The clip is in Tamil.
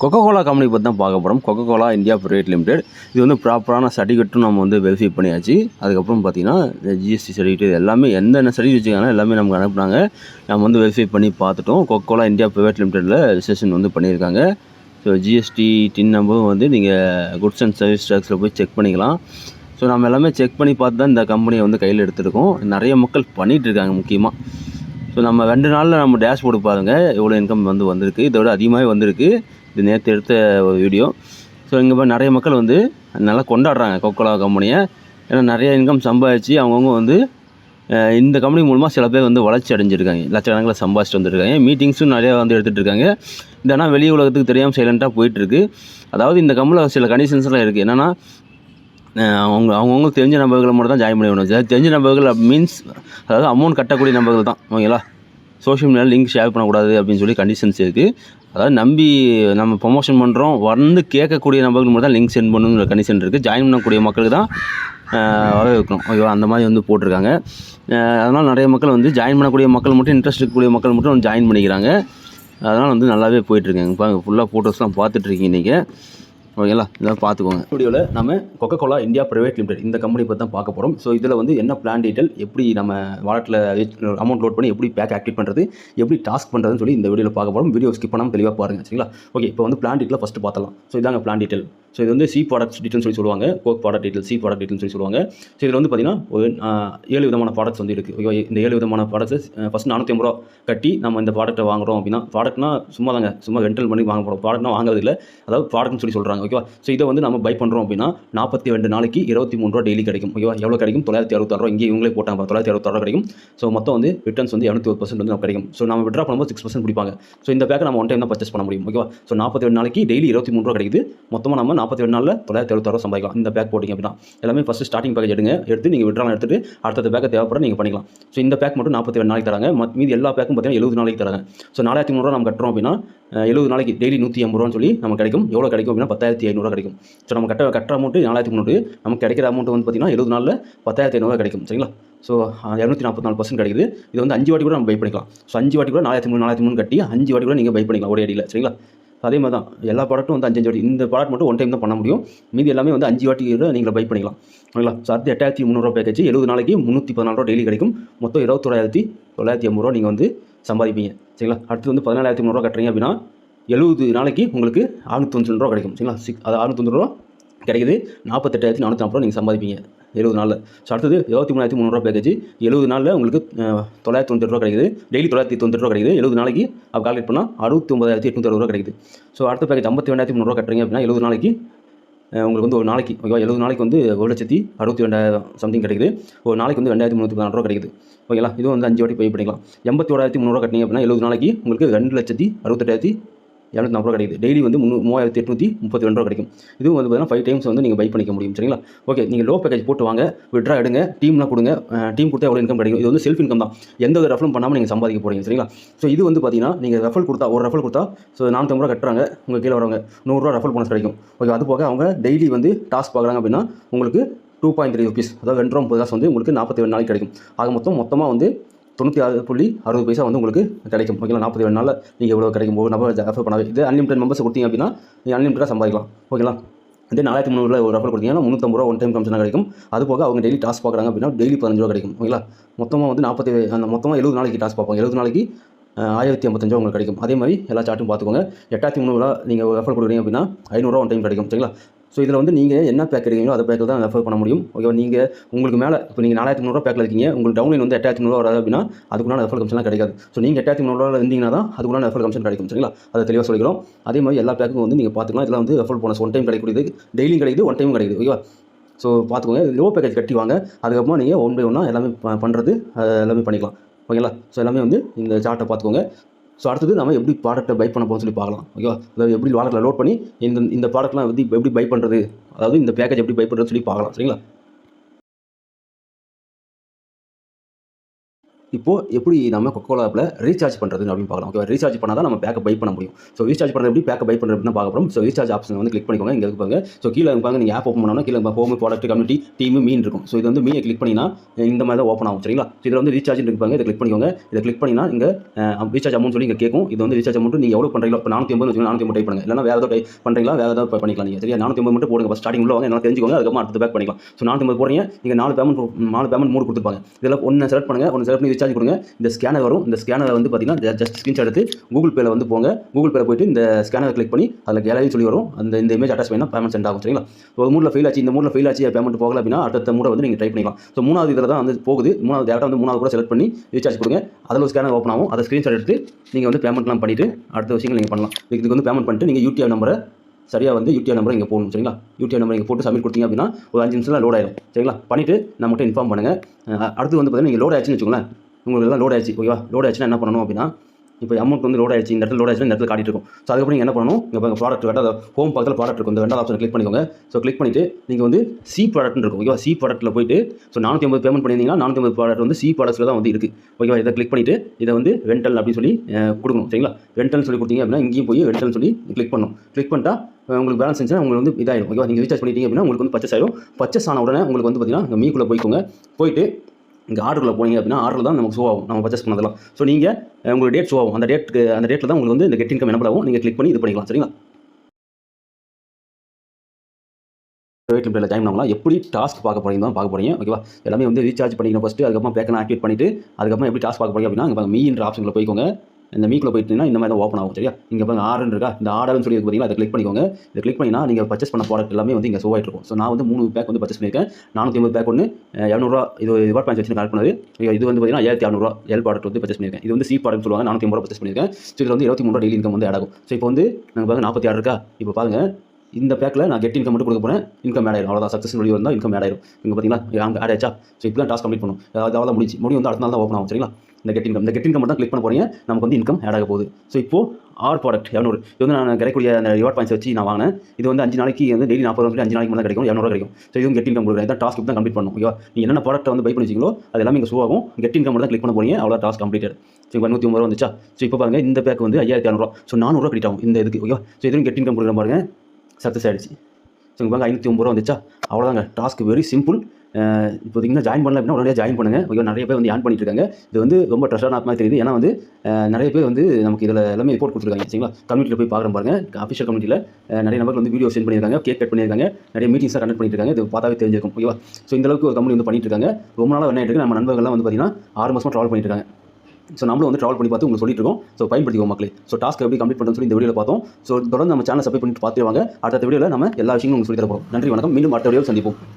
கொக்கோ கோலா கம்பெனி பற்றி தான் பார்க்க போகிறோம் Coca Cola India private limited இது வந்து ப்ராப்பரான சர்டிஃபிகேட்டும் நம்ம வந்து வெரிஃபை பண்ணியாச்சு. அதுக்கப்புறம் பார்த்தீங்கன்னா ஜிஎஸ்டி சர்டிஃபிகேட் எல்லாமே என்னென்ன சர்டிஃபிகேட் வச்சுக்காங்க எல்லாமே நமக்கு அனுப்புனாங்க. நம்ம வந்து வெரிஃபை பண்ணி பார்த்துட்டோம். கொக்கோ கோலா இந்தியா பிரைவேட் லிமிடெடில் ரிஜிஸ்ட்ரேஷன் வந்து பண்ணியிருக்காங்க. ஸோ ஜிஎஸ்டி டின் நம்பரும் வந்து நீங்கள் குட்ஸ் அண்ட் சர்வீஸ் டேக்ஸில் போய் செக் பண்ணிக்கலாம். ஸோ நம்ம எல்லாமே செக் பண்ணி பார்த்து தான் இந்த கம்பெனியை வந்து கையில் எடுத்துருக்கோம். நிறைய மக்கள் பண்ணிகிட்டு இருக்காங்க முக்கியமாக ஸோ நம்ம ரெண்டு நாளில் நம்ம டேஷ்போர்டு பாருங்கள் எவ்வளோ இன்கம் வந்து வந்திருக்கு. இதை விட அதிகமாகவே வந்திருக்கு. இது நேற்று எடுத்த ஒரு வீடியோ ஸோ இங்கே போய் நிறைய மக்கள் வந்து நல்லா கொண்டாடுறாங்க கொக்கோலா கம்பெனியை ஏன்னா நிறைய இன்கம் சம்பாதிச்சு அவங்கவுங்க வந்து இந்த கம்பெனி மூலமாக சில பேர் வந்து வளர்ச்சி அடைஞ்சிருக்காங்க. லட்சக்கணக்கில் சம்பாதிச்சுட்டு வந்துருக்காங்க. மீட்டிங்ஸும் நிறையா வந்து எடுத்துகிட்டு இருக்காங்க. இந்த ஆனால் வெளி உலகத்துக்கு தெரியாமல் சைலண்ட்டாக போயிட்டுருக்கு. அதாவது இந்த கம்பெனியில் சில கண்டிஷன்ஸ்லாம் இருக்குது என்னென்னா அவங்க அவங்கவுங்க தெரிஞ்ச நபர்களை மட்டும் தான் ஜாயின் பண்ணி விடணும் தெரிஞ்ச நபர்கள் மீன்ஸ் அதாவது அமௌண்ட் கட்டக்கூடிய நபர்கள் தான். ஓகேங்களா? சோஷியல் மீடியாவில் லிங்க் ஷேர் பண்ணக்கூடாது அப்படின்னு சொல்லி கண்டிஷன்ஸ் இருக்குது அதாவது நம்பி நம்ம ப்ரொமோஷன் பண்ணுறோம் வந்து கேட்கக்கூடிய நபர்கள் மட்டும் தான் லிங்க் சென்ட் பண்ணணுங்கிற கண்டிஷன் இருக்குது ஜாயின் பண்ணக்கூடிய மக்களுக்கு தான் வரவேற்கணும். ஓகேவா அந்த மாதிரி வந்து போட்டிருக்காங்க. அதனால் நிறைய மக்கள் வந்து ஜாயின் பண்ணக்கூடிய மக்கள் மட்டும் இன்ட்ரெஸ்ட் இருக்கக்கூடிய மக்கள் மட்டும் ஜாயின் பண்ணிக்கிறாங்க. அதனால் வந்து நல்லாவே போயிட்டுருக்காங்க இப்போ ஃபுல்லாக ஃபோட்டோஸ்லாம் பார்த்துட்ருக்கீங்க நீங்கள் ஓகேங்களா? இதெல்லாம் பார்த்துக்கோங்க. வீடியோவில் நம்ம Coca Cola India private limited இந்த கம்பெனி பற்றி தான் பார்க்க போகிறோம் ஸோ இதில் வந்து என்ன பிளான் டீட்டெயில் எப்படி நம்ம வாலெட்டில் அமௌண்ட் லோட் பண்ணி எப்படி பேக் ஆக்டிவேட் பண்ணுறது எப்படி டாஸ்க் பண்ணுறதுன்னு சொல்லி இந்த வீடியோவில் பார்க்க போகிறோம் வீடியோ ஸ்கிப் பண்ணாமல் தெளிவாக பாருங்கள் சரிங்களா? ஓகே இப்போ வந்து பிளான் டீட்டெயில் ஃபஸ்ட்டு பார்த்தலாம் ஸோ இதாங்க பிளான் டீட்டெயில் ஸோ இது வந்து சி ப்ராடக்ட்ஸ் டீட்டெயில் சொல்லி சொல்லுவாங்க. Coke product detail C product detail சொல்லி சொல்லுவாங்க. ஸோ இதில் வந்து பார்த்தீங்கன்னா ஒரு ஏழு விதமான ப்ராடக்ட்ஸ் வந்து இருக்குது ஓகே இந்த ஏழு விதமான ப்ராடக்ட்ஸ் ஃபஸ்ட் நானூற்றி ஐம்பது ரூபா கட்டி நம்ம இந்த ப்ராடக்ட்டை வாங்குறோம் அப்படின்னா ப்ராடக்ட்னா சும்மா தாங்க சும்மா ரெண்டல் பண்ணி வாங்க போகிறோம் ப்ராடக்ட்னா வாங்குறது இல்லை அதாவது ப்ராடக்ட்னு சொல்லி சொல்கிறாங்க ஓகேவா ஸோ இதை வந்து நம்ம பை பண்ணுறோம் அப்படின்னா நாற்பத்தி ரெண்டு நாளைக்கு இருபத்தி மூணு ரூபா டெய்லி கிடைக்கும் ஓகேவா எவ்வளோ கிடைக்கும்? தொள்ளாயிரத்தி அறுபத்தாறு ரூபா. இங்கே இவங்களே போட்டாங்க தொள்ளாயிரத்தி அறுபத்தாறு கிடைக்கும். ஸோ மொத்தம் வந்து ரிட்டர்ன்ஸ் வந்து இரநூத்தி ஒரு பர்சன்ட் வந்து கிடைக்கும். ஸோ நம்ம விட்ரா பண்ணும்போது சிக்ஸ் பர்சன்ட் பிடிப்பாங்க. ஸோ இந்த பேக்கை நம்ம ஒன் டைம் தான் பர்ச்சேஸ் பண்ண முடியும் ஓகேவா ஸோ நாற்பத்தி ரெண்டு நாளைக்கு டெய்லி இருபத்தி மூணு ரூபா கிடைக்குது. மொத்தமாக நம்ம நாற்பத்தி ரெண்டு நாளில் தொள்ளாயிரத்தி அறுபத்தாறு ரூபா சம்பாதிக்கலாம். இந்த பேக் போட்டிங்க அப்படின்னா. எல்லாமே ஃபஸ்ட்டு ஸ்டார்டிங் பேக்கேஜ் எடுங்க. எடுத்து நீங்கள் விட்ரா எடுத்துட்டு அடுத்த பேக்கை தேவைப்பட நீங்கள் பண்ணிக்கலாம். ஸோ இந்த பேக் மட்டும் நாற்பத்தி ரெண்டு நாளைக்கு தராங்க. மீதி எல்லா பேக்கும் பார்த்தீங்கன்னா எழுபது நாளைக்கு தராங்க. ஸோ நாலாயிரத்தி முந்நூறுவா நம்ம கட்டுறோம் அப்படின்னா எழுபது நாளைக்கு டெய்லி நூற்றி ஐம்பது ரூபான்னு சொல்லி நம்ம கிடைக்கும். எவ்வளோ கிடைக்கும் அப்படின்னா பத்தாயிரத்தி ஐநூறுவா கிடைக்கும். ஸோ நம்ம கட்ட கட்டுற அமௌண்ட்டு நாலாயிரத்தி முந்நூறு நமக்கு கிடைக்கிற அமௌண்ட் வந்து பார்த்தீங்கன்னா எழுபது நாளில் பத்தாயிரத்தி ஐநூறுவா கிடைக்கும். சரிங்களா? ஸோ இரநூத்தி நாற்பத்தி நாலு பர்சன்ட் கிடைக்குது. இது வந்து அஞ்சு வாட்டி கூட நம்ம பை பண்ணிக்கலாம். ஸோ அஞ்சு வாட்டி கூட நாலாயிரத்தி மூணு நாலாயிரத்தி மூணு கட்டி அஞ்சு வாட்டி கூட நீங்கள் பை பண்ணிக்கலாம். ஒரே அடியில். சரிங்களா? அதே மாதிரி தான். எல்லா ப்ராடக்ட்டும் வந்து அஞ்சு வாட்டி. இந்த ப்ராடக்ட் மட்டும் ஒன் டைம் தான் பண்ண முடியும். மீதி எல்லாமே வந்து அஞ்சு வாட்டி கூட நீங்கள் பை பண்ணிக்கலாம். ஓகேங்களா ஸோ அடுத்து எட்டாயிரத்தி முந்நூறுவா பேக்கேஜ் எழுபது நாளைக்கு முந்நூற்றி பதினாலு ரூபா டெய்லி கிடைக்கும். மொத்தம் இருபத்தோராயிரத்தி தொள்ளாயிரத்தி ஐம்பது ரூபா நீங்கள் வந்து சம்பாதிப்பீங்க. சரிங்களா? அடுத்து வந்து பதினாலாயிரத்தி முந்நூறுவா கட்டுறீங்க அப்படின்னா எழுபது நாளைக்கு உங்களுக்கு அறுநூத்தொன்று ரூபா கிடைக்கும். சரிங்களா? சிக் அது அறுநூத்தொன்று ரூபா கிடைக்குது. நாற்பத்தெட்டாயிரத்தி நானூற்றி நாற்பது ரூபா நீங்கள் சம்பாதிப்பீங்க. எழுபது நாளில். ஸோ அடுத்தது இருபத்தி மூணாயிரத்தி முந்நூறுவா பேக்கேஜ் எழுபது நாளில் உங்களுக்கு தொள்ளாயிரத்தி தொண்ணூறு ரூபா கிடைக்குது. டெய்லி தொள்ளாயிரத்தி தொண்ணூறு ரூபா கிடைக்குது. எழுபது நாளைக்கு அப்போ கால்குலேட் பண்ணால் அறுபத்தி ஒன்பதாயிரத்தி எட்நூற்றி அறுபது ரூபா கிடைக்குது. ஸோ அடுத்த பேக்கேஜ் ஐம்பத்தி ரெண்டாயிரத்தி முந்நூறுவா கட்டுறீங்க அப்படின்னா எழுபது நாளைக்கு உங்களுக்கு வந்து ஒரு நாளைக்கு ஓகேவா? எழுபது நாளைக்கு வந்து ஒரு லட்சத்தி அறுபத்தி ரெண்டாயிரம் சம்திங் கிடைக்குது. ஒரு நாளைக்கு வந்து ரெண்டாயிரத்தி முந்நூற்றி பதினாறு ரூபா கிடைக்குது. ஓகேங்களா? இதுவும் வந்து அஞ்சு வாட்டி பே பண்ணிக்கலாம் எண்பத்தி ஓராயிரத்தி முந்நூறுவா கட்டினீங்க அப்படின்னா எழுபது நாளைக்கு உங்களுக்கு ரெண்டு லட்சத்தி அறுபத்தெட்டாயிரத்தி இரநூத்தி நாற்பது ரூபா கிடைக்குது. டெய்லி வந்து முந்நூறு மூவாயிரத்தி எட்நூற்றி முப்பத்தி ரெண்டு ரூபா கிடைக்கும். இதுவும் வந்து பார்த்தீங்கன்னா ஃபைவ் டைம்ஸ் வந்து நீங்கள் பை பண்ணிக்க முடியும். சரிங்களா? ஓகே நீங்கள் லோ பேக்கேஜ் போட்டு வாங்க விட்ரா எடுங்க டீம்லாம் கொடுங்க டீம் கொடுத்தா எவ்வளோ இன்கம் கிடைக்கும்? இது வந்து செல்ஃப் இன்கம் தான். எந்த ஒரு ரெஃபரும் பண்ணாமல் நீங்கள் சம்பாதிக்க போகிறீங்க சரிங்களா? ஸோ இது வந்து பார்த்தீங்கன்னா நீங்கள் ரெஃபல் கொடுத்தா ஒரு ரெஃபல் கொடுத்தா ஸோ நானூற்றம்பது ரூபா கட்டுறாங்க உங்கள் கீழே வரவங்க. நூறுரூவா ரெஃபல் போனஸ் கிடைக்கும். ஓகே அது போக அவங்க டெய்லி வந்து டாஸ்க் பார்க்குறாங்க அப்படின்னா உங்களுக்கு டூ பாயிண்ட் த்ரீ ருபீஸ் அதாவது ரெண்டு ரூபா முப்பது காசு வந்து உங்களுக்கு நாற்பத்தி ரெண்டு நாளைக்கு கிடைக்கும். ஆக மொத்தம் மொத்தமாக வந்து தொண்ணூற்றி ஆறு புள்ளி அறுபது பைசா வந்து உங்களுக்கு கிடைக்கும். ஓகேங்களா நாற்பத்தி ரெண்டு நாளில் நீங்கள் எவ்வளோ கிடைக்கும்? ஒரு நபர் ரெஃபர் பண்ணவே. இது அன்லிமிட்டட் மெம்பர்ஸ் கொடுத்தீங்க அப்படின்னா நீங்கள் அன்லிமிட்டடாக சம்பாதிக்கலாம். ஓகேங்களா இதே நாலாயிரத்தி முந்நூறுல ஒரு ரெஃபர் கொடுத்தீங்கன்னா முந்நூற்றம்பது ரூபா ஒன் டைம் கமிஷனாக கிடைக்கும். அது போக அவங்க டெய்லி டாஸ்க் பார்க்குறாங்க அப்படின்னா டெய்லி பதினஞ்சு ரூபா கிடைக்கும். ஓகேங்களா மொத்தமாக வந்து நாற்பத்தி அந்த மொத்தமாக எழுபது நாளைக்கு டாஸ்க் பார்ப்போம். எழுபது நாளைக்கு ஆயிரத்தி ஐம்பத்தஞ்சு உங்களுக்கு கிடைக்கும். அதே மாதிரி எல்லா சார்ட்டும் பார்த்துக்கோங்க. எட்டாயிரத்தி முந்நூறுவா நீங்கள் ரெஃபர் கொடுக்குறீங்க அப்படின்னா ஐநூறுரூவா ஒன் டைம் கிடைக்கும். சரிங்களா? ஸோ இதில் வந்து நீங்கள் என்ன பேக் எடுக்கிறீங்களோ அதை பேக்கில் தான் ரெஃபர் பண்ண முடியும். ஓகேவா நீங்கள் உங்களுக்கு மேலே இப்போ நீங்கள் நாலாயிரத்தி முந்நூறுவா பேக்கில் இருக்கீங்க. உங்களுக்கு டவுன்லைன் வந்து எட்டாயிரத்தி முந்நூறுவா வராது அப்படின்னா அதுக்குள்ள ரெஃபர் கமிஷன்லாம் கிடைக்காது. ஸோ நீங்கள் எட்டாயிரத்தி முந்நூறுவா இருந்தீங்கன்னா தான் அதுக்குள்ள ரெஃபர் கமிஷன் கிடைக்கும். சரிங்களா? அதை தெளிவாக சொல்லிக்கிறோம். அதே மாதிரி எல்லா பேக்கும் வந்து நீங்கள் பார்த்துக்கலாம் இதெல்லாம் வந்து ரெஃபர் போனஸ் ஒன் டைம் கிடைக்கூடியது டெய்லியும் கிடைக்குது ஒன் டைம் கிடைக்குது. ஓகேவா ஸோ பார்த்துக்கோங்க லோ பேக்கேஜ் கட்டி வாங்க அதுக்கப்புறமா நீங்கள் ஒன் பை ஒன்னாக எல்லாமே பண்ணுறது எல்லாமே பண்ணிக்கலாம். ஓகேங்களா ஸோ எல்லாமே வந்து இந்த சார்ட்டை பார்த்துக்கோங்க ஸோ அடுத்தது நம்ம எப்படி ப்ராடக்ட்டை பை பண்ண போகணும்னு சொல்லி பார்க்கலாம். ஓகேவா அதாவது எப்படி வாலெட்டில் லோட் பண்ணி இந்த இந்த ப்ராடக்ட்லாம் எப்படி எப்படி பை பண்ணுறது அதாவது இந்த பேக்கேஜ் எப்படி பை பண்ணுறது சொல்லி பார்க்கலாம். சரிங்களா? இப்போது எப்படி நம்ம கொக்கோலா ஆப்பில் ரீசார்ஜ் பண்ணுறது அப்படின்னு பார்க்கலாம். ஓகே ரீசார்ஜ் பண்ணால் தான் நம்ம பேக்கை பை பண்ண முடியும். ஸோ ரீசார்ஜ் பண்ணுறது எப்படி? பேக்கை பை பண்ணுறது அப்படின்னு பார்க்க போகிறோம் ஸோ ரீசார்ஜ் ஆப்ஷன் வந்து கிளிக் பண்ணிக்கோங்க. இங்கே இருப்பாங்க ஸோ கீழே இருப்பாங்க நீங்கள் ஆப் ஓப்பன் பண்ணோம்னா கீழே home product community team mine இருக்கும். ஸோ இது வந்து மீனை கிளிக் பண்ணினா இந்த மாதிரி தான் ஓப்பன் ஆகும். சரிங்களா? ஸோ இதில் வந்து ரீசார்ஜ் இருப்பாங்க இதை கிளிக் பண்ணிக்கோங்க. இதை கிளிக் பண்ணினா இங்கே ரீசார்ஜ் அமௌண்ட் சொல்லி இங்கே கேட்கும். இது வந்து ரீசார்ஜ் அமௌண்ட் நீங்கள் எவ்வளோ பண்ணுறீங்களோ இப்போ நானூற்றி ஐம்பது வச்சுக்கோங்க. நானூற்றி ஐம்பது டைப் பண்ணுங்க. இல்லைனா வேறு ஏதாவது டைப் பண்ணுறீங்களா வேறு ஏதாவது பண்ணிக்கலாம் நீங்கள் சரியா? நானூற்றி ஐம்பது மட்டும் போடுங்க. ஃபஸ்ட் ஸ்டார்டிங் உள்ள வாங்க. என்ன தெரிஞ்சுக்கோங்க. அதுக்கப்புறம் அடுத்து பேக் பண்ணிக்கலாம். ஸோ நானூற்றி ஐம்பது போடுறீங்க. நீங்கள் நாலு பேமெண்ட் நாலு பேமெண்ட் மூணு கொடுத்துருப்பாங்க. இதில் ஒன்று செலக்ட் பண்ணுங்கள் ஒன்று செலக்ட் பண்ணி ரீசார்ஜ் கொடுங்க. இந்த ஸ்கேனர் வரும். இந்த ஸ்கேனர் வந்து பார்த்தீங்கன்னா ஜஸ்ட் ஸ்க்ரீன்ஷாட் எடுத்து கூகுள் பேல வந்து போங்க. கூகுள் பேல போயிட்டு இந்த ஸ்கேனர் கிளிக் பண்ணி அதில் கேலரி சொல்லி வரும். அந்த இந்த இமேஜ் அட்டாச் பண்ணால் பேமெண்ட் சென்ட் ஆகும் சரிங்களா? ஒரு மூணில் ஃபெயில் ஆச்சு இந்த மூணில் ஃபெயில் ஆச்சு பேமெண்ட் போகல அப்படின்னா அடுத்த மூட வந்து நீங்கள் ட்ரை பண்ணிக்கலாம். ஸோ மூணாவது இதில் தான் வந்து போகுது. மூணாவது டேரக்டாக வந்து மூணாவது கூட செலக்ட் பண்ணி ரீசார்ஜ் கொடுங்க. அதில் ஒரு ஸ்கேனர் ஓப்பன் ஆகும். அதை ஸ்க்ரீன்ஷாட் எடுத்து நீங்கள் வந்து பேமெண்ட்லாம் பண்ணிவிட்டு அடுத்த விஷயங்கள் நீங்கள் பண்ணலாம். இதுக்கு வந்து பேமெண்ட் பண்ணிட்டு நீங்கள் யூடிஐ நம்பரை சரியாக வந்து யூடிஆர் நம்பர் இங்கே போகணும் சரிங்களா? யூடிஆர் நம்பர் இங்கே போட்டு சப்மிட் கொடுத்தீங்க அப்படின்னா ஒரு அஞ்சு நிமிஷத்தில் லோட் ஆயிடும் சரிங்களா? பண்ணிவிட்டு நம்மகிட்ட இன்ஃபார்ம் பண்ணுங்கள் அடுத்து வந்து பார்த்தீங்கன்னா நீங்கள் லோட் ஆச்சுன்னு வச்சுக்கோங்களேன். உங்களுக்கு தான் லோட் ஆயிடுச்சு ஓகேவா லோட் ஆச்சுன்னா என்ன பண்ணணும் அப்படின்னா இப்போ அமௌண்ட் வந்து லோட் ஆயிடுச்சு இந்த இடத்துல லோட் ஆயிடுச்சு இந்த இடத்துல காட்டிட்டு இருக்கும் ஸோ அதுக்கப்புறம் நீங்கள் என்ன பண்ணணும்? இங்கே ப்ராடக்ட் வேண்டாம் ஹோம் பக்கத்தில் ப்ராடக்ட் இருக்கும் இந்த ரெண்டாவது ஆப்ஷன் கிளிக் பண்ணிக்கோங்க. ஸோ கிளிக் பண்ணிவிட்டு நீங்கள் வந்து சி ப்ராடக்ட்னு இருக்கும் ஓகேவா சி ப்ராடக்ட்டில் போயிட்டு ஸோ நானூற்றி ஐம்பது பேமெண்ட் பண்ணியிருந்தீங்கன்னா நானூற்றி ஐம்பது ப்ராடக்ட் வந்து சி ப்ராடக்ட்ஸில் தான் வந்து இருக்குது ஓகேவா இதை கிளிக் பண்ணிவிட்டு இதை வந்து வெண்டல் அப்படின்னு சொல்லி கொடுக்கணும் சரிங்களா? வெண்டல் சொல்லி கொடுத்தீங்க அப்படின்னா இங்கேயும் போய் வெண்டல் சொல்லி கிளிக் பண்ணணும். கிளிக் பண்ணிட்டா உங்களுக்கு பேலன்ஸ் இருந்துச்சுன்னா உங்களுக்கு வந்து இதாகிடும் ஓகேவா நீங்கள் ரீசார்ஜ் பண்ணிட்டீங்க அப்படின்னா உங்களுக்கு வந்து பர்ச்சேஸ் ஆயிடும் பர்ச்சேஸ் ஆன உடனே உங்களுக்கு வந்து பார்த்தீங்கன்னா மீக்குள்ளே போய்க்கோங்க. போயிட்டு இங்கே ஆர்டரில் போனீங்க அப்படின்னா ஆர்டர் தான் நமக்கு ஷோ ஆகும். நம்ம பர்ச்சேஸ் பண்ணதெல்லாம். ஸோ நீங்கள் உங்களுக்கு டேட் ஷோ ஆகும். அந்த டேட்டுக்கு அந்த டேட்டில் தான் உங்களுக்கு வந்து இந்த கெட் இன்கம் என்ன ஆகும். நீங்கள் கிளிக் பண்ணி இது பண்ணிக்கலாம். சரிங்களா? ப்ரைவேட் லிமிட்டில் ஜாயின் பண்ணலாம் எப்படி டாஸ்க் பார்க்க போகிறீங்க தான் பார்க்க போகிறீங்க ஓகேவா எல்லாமே வந்து ரீசார்ஜ் பண்ணிக்கணும் ஃபஸ்ட்டு அதுக்கப்புறம் பேக்கெல்லாம் ஆக்டிவேட் பண்ணிட்டு அதுக்கப்புறம் எப்படி டாஸ்க் பார்க்க போகிறீங்க அப்படின்னா அங்கே மீன்ற ஆப்ஷனில் போய்க்கோங்க. இந்த மீக்கில் போயிட்டீங்கன்னா இந்த மாதிரி தான் ஓப்பன் ஆகும் சரியா? இங்கே பாருங்க ஆர்டர் இருக்கா? இந்த ஆர்டர்னு சொல்லி பார்த்தீங்கன்னா அதை கிளிக் பண்ணிக்கோங்க. இதை கிளிக் பண்ணினா நீங்கள் பர்ச்சேஸ் பண்ண ப்ராடக்ட் எல்லாமே வந்து இங்கே ஷோ இருக்கும். ஸோ நான் வந்து மூணு பேக் வந்து பர்ச்சேஸ் பண்ணியிருக்கேன். நானூற்றி ஐம்பது பேக் ஒன்று இரநூறுவா இது ரிவார்ட் பாயிண்ட்ஸ் வச்சு கனெக்ட் பண்ணது. இது வந்து பார்த்தீங்கன்னா ஆயிரத்தி இரநூறுவா எல் ப்ராடக்ட் வந்து பர்ச்சேஸ் பண்ணியிருக்கேன். இது வந்து சி ப்ராடக்ட் சொல்லுவாங்க நானூற்றி ஐம்பது பர்ச்சேஸ் பண்ணியிருக்கேன். ஸோ இதில் வந்து இருபத்தி மூணு டெய்லி இன்கம் வந்து ஆகும். ஸோ இப்போ வந்து நாங்கள் பாருங்க நாற்பத்தி ஆறு இருக்கா? இப்போ பாருங்க இந்த பேக்கில் நான் கெட் இன்கம் மட்டும் கொடுக்க போகிறேன் இன்கம் ஆட் அவ்வளோதான் சக்ஸஸ் முடிவு வந்தால் இன்கம் ஆட் ஆயிரும். இங்கே பார்த்தீங்கன்னா ஆட் ஆச்சா? ஸோ இப்போ தான் டாஸ்க் கம்ப்ளீட் பண்ணும். அதாவது அவ்வளோ முடிச்சு வந்து அடுத்த நாள் தான் ஓப்பன் ஆகும் சரிங்களா? இந்த கெட் இன்கம் இந்த கெட் இன்கம் மட்டும் கிளிக் பண்ண போகிறீங்க நமக்கு வந்து இன்கம் ஆட் ஆக போகுது. ஸோ இப்போ ஆர் ப்ராடக்ட் இரநூறு இது வந்து நான் கிடைக்கக்கூடிய அந்த ரிவார்ட் பாயிண்ட்ஸ் வச்சு நான் வாங்கினேன். இது வந்து அஞ்சு நாளைக்கு வந்து டெய்லி நாற்பது ரூபாய் அஞ்சு நாளைக்கு மட்டும் கிடைக்கும். இரநூறு கிடைக்கும். ஸோ இதுவும் கெட் இன்கம் கொடுக்குறேன். இதான் டாஸ்க் தான் கம்ப்ளீட் பண்ணும் ஓகேவா நீங்கள் என்னென்ன ப்ராடக்ட் வந்து பை பண்ணி வச்சிங்களோ அது எல்லாமே இங்கே ஷோ ஆகும். கெட் இன்கம் மட்டும் தான் கிளிக் பண்ண போறீங்க. அவ்வளோ டாஸ்க் கம்ப்ளீட்டட் ஸோ இப்போ நூற்றி ஐம்பது ரூபா வந்துச்சா? ஸோ இப்போ பாருங்க இந்த பேக் வந்து ஐயாயிரத்தி இரநூறுவா ஸோ நானூறுவா கிரெடிட் ஆகும். இந்த இதுக்கு. ஓகேவா ஸோ இதுவும் கெட் இன்கம் கொடுக்குற பாருங்க. சக்ஸஸ் ஆயிடுச்சு. ஸோ இங்கே பாருங்க ஐநூற்றி ஒம்பது ரூபா வந்துச்சா? அவ்வளோதாங்க டாஸ்க் வெரி சிம்பிள் இப்போ இன்னும் ஜாயின் பண்ணல அப்படின்னா உடனே ஜாயின் பண்ணுங்கள் ஓகே நிறைய பேர் வந்து ஏன் பண்ணிட்டு இருக்காங்க இது வந்து ரொம்ப ட்ரெஸ்டான ஆப் மாதிரி தெரியுது. ஏன்னா வந்து நிறைய பேர் வந்து நமக்கு இதில் எல்லாமே ரிப்போர்ட் கொடுத்துருக்காங்க. சரிங்களா? கம்யூனிட்டியில் போய் பார்க்குறேன் பாருங்க. அஃபிஷியல் கம்யூனிட்டியில் நிறைய நபர்கள் வந்து வீடியோ சென்ட் பண்ணியிருக்காங்க கேக் கட் பண்ணியிருக்காங்க. நிறைய மீட்டிங்ஸாக கண்டக்ட் பண்ணியிருக்காங்க இருக்காங்க இது பார்த்தாவே தெரிஞ்சிருக்கும். ஓகேவா ஸோ இந்த அளவுக்கு ஒரு கம்பெனி வந்து பண்ணிட்டு இருக்காங்க ரொம்ப நாளாக என்ன இருக்கு நம்ம நண்பர்கள்லாம் வந்து பார்த்தீங்கன்னா ஆறு மாதமாக ட்ராவல் பண்ணிட்டு இருக்காங்க ஸோ நம்மளும் வந்து ட்ராவல் பண்ணி பார்த்து உங்களுக்கு சொல்லிட்டு இருக்கோம். ஸோ பயன்படுத்திக்கோ மக்களே. ஸோ டாஸ்க் எப்படி கம்ப்ளீட் பண்ணுறோம் சொல்லி இந்த வீடியோவில் பார்த்தோம். ஸோ தொடர்ந்து நம்ம சேனல் சப்ஸ்கிரைப் பண்ணிட்டு பார்த்துருவாங்க அடுத்த வீடியோவில் நம்ம எல்லா விஷயங்களும் உங்களுக்கு சொல்லி தர போகிறோம் நன்றி வணக்கம். மீண்டும் அடுத்த வீடியோவில் சந்திப்போம்.